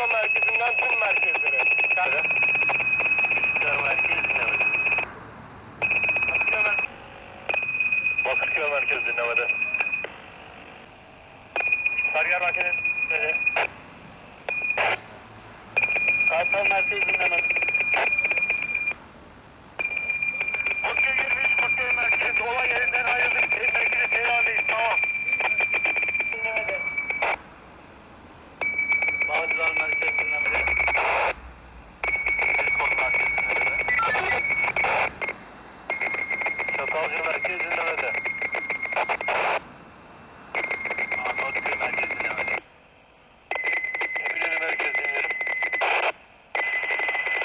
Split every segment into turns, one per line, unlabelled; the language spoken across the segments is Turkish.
Kartal merkezinden tüm merkezlere. Kartal merkez dinlemede. Bakırköy merkez dinlemede. Sarıyer merkez dinlemede. Kartal merkez dinlemede. Bakırköy 23 Bakırköy merkez olay yerinden ayrıldık. Şehir merkezi Seyran'dayız. Tamam. Dinlemede. Bağcılar merkez dinlemede. Diskot merkez dinlemede. Çatalca merkez dinlemede. Arnavutköy merkez dinlemede. Eminönü merkez dinlerim.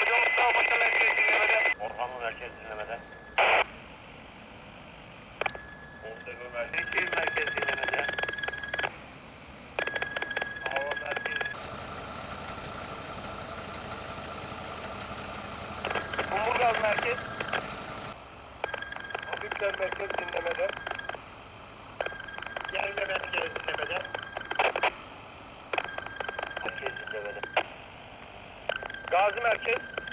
Hocam Mustafa Paşa merkez dinlemede. Orhanlı merkez dinlemede. Montenegro merkez, şehir merkez dinlemede. Kumburgaz merkez. Hafifler merkez dinlemede. Yerle merkez dinlemede. Merkez dinlemede. Gazi merkez.